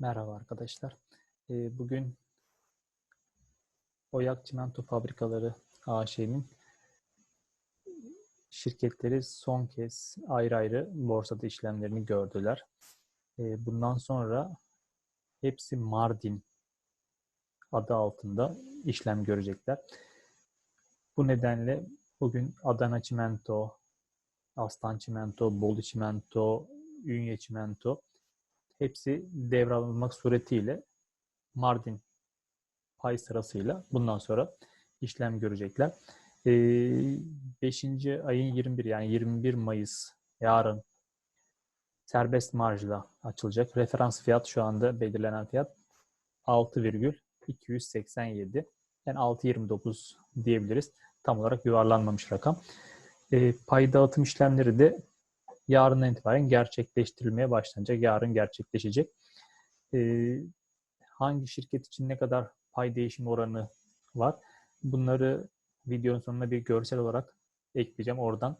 Merhaba arkadaşlar. Ee, Bugün Oyak Çimento Fabrikaları AŞ'nin şirketleri son kez ayrı ayrı borsada işlemlerini gördüler. Ee, Bundan sonra hepsi Mardin adı altında işlem görecekler. Bu nedenle bugün Adana Çimento, Aslan Çimento, Bolu Çimento, Ünye Çimento hepsi devralınmak suretiyle Mardin pay sırasıyla bundan sonra işlem görecekler. 5. ayın 21 yani 21 Mayıs yarın serbest marjla açılacak. Referans fiyat şu anda belirlenen fiyat 6,287 yani 6.29 diyebiliriz. Tam olarak yuvarlanmamış rakam. E, pay dağıtım işlemleri de yarından itibaren gerçekleştirilmeye başlanacak. Yarın gerçekleşecek. Ee, hangi şirket için ne kadar pay değişim oranı var? Bunları videonun sonuna bir görsel olarak ekleyeceğim. Oradan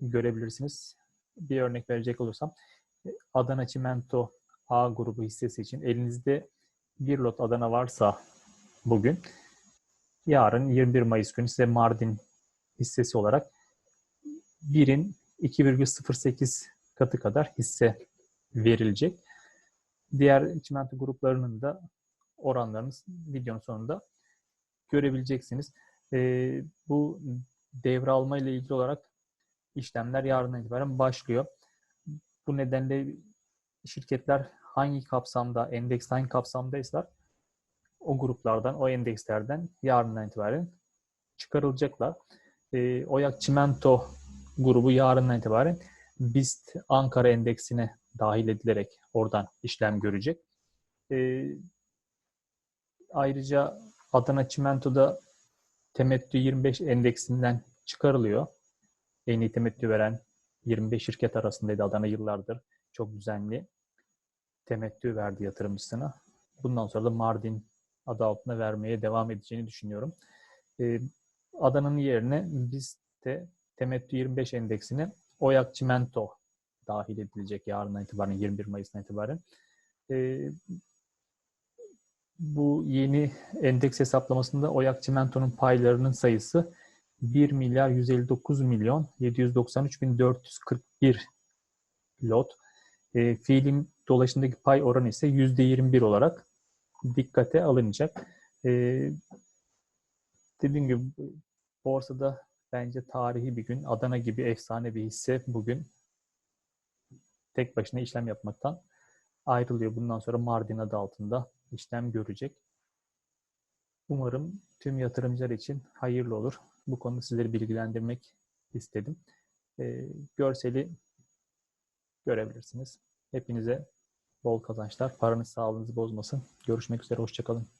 görebilirsiniz. Bir örnek verecek olursam Adana Çimento A grubu hissesi için elinizde bir lot Adana varsa bugün yarın 21 Mayıs günü size Mardin hissesi olarak birin 2,08 katı kadar hisse verilecek. Diğer çimento gruplarının da oranlarını videonun sonunda görebileceksiniz. E, bu devralma ile ilgili olarak işlemler yarından itibaren başlıyor. Bu nedenle şirketler hangi kapsamda, endeks hangi kapsamdaysa o gruplardan, o endekslerden yarından itibaren çıkarılacaklar. E, Oyak Çimento grubu yarından itibaren BIST Ankara endeksine dahil edilerek oradan işlem görecek. E, ayrıca Adana Çimento'da temettü 25 endeksinden çıkarılıyor. En iyi temettü veren 25 şirket arasındaydı Adana yıllardır. Çok düzenli temettü verdi yatırımcısına. Bundan sonra da Mardin adı altına vermeye devam edeceğini düşünüyorum. Ee, Adana'nın yerine biz de temettü 25 endeksine Oyak Çimento dahil edilecek yarından itibaren 21 Mayıs'tan itibaren. Ee, bu yeni endeks hesaplamasında Oyak Çimento'nun paylarının sayısı 1 milyar 159 milyon 793 bin 441 lot. E, fiilin dolaşımdaki pay oranı ise %21 olarak dikkate alınacak. E, dediğim gibi borsada bence tarihi bir gün. Adana gibi efsane bir hisse bugün tek başına işlem yapmaktan ayrılıyor. Bundan sonra Mardin adı altında işlem görecek. Umarım tüm yatırımcılar için hayırlı olur. Bu konuda sizleri bilgilendirmek istedim. Ee, görseli görebilirsiniz. Hepinize bol kazançlar. Paranız sağlığınızı bozmasın. Görüşmek üzere. Hoşçakalın.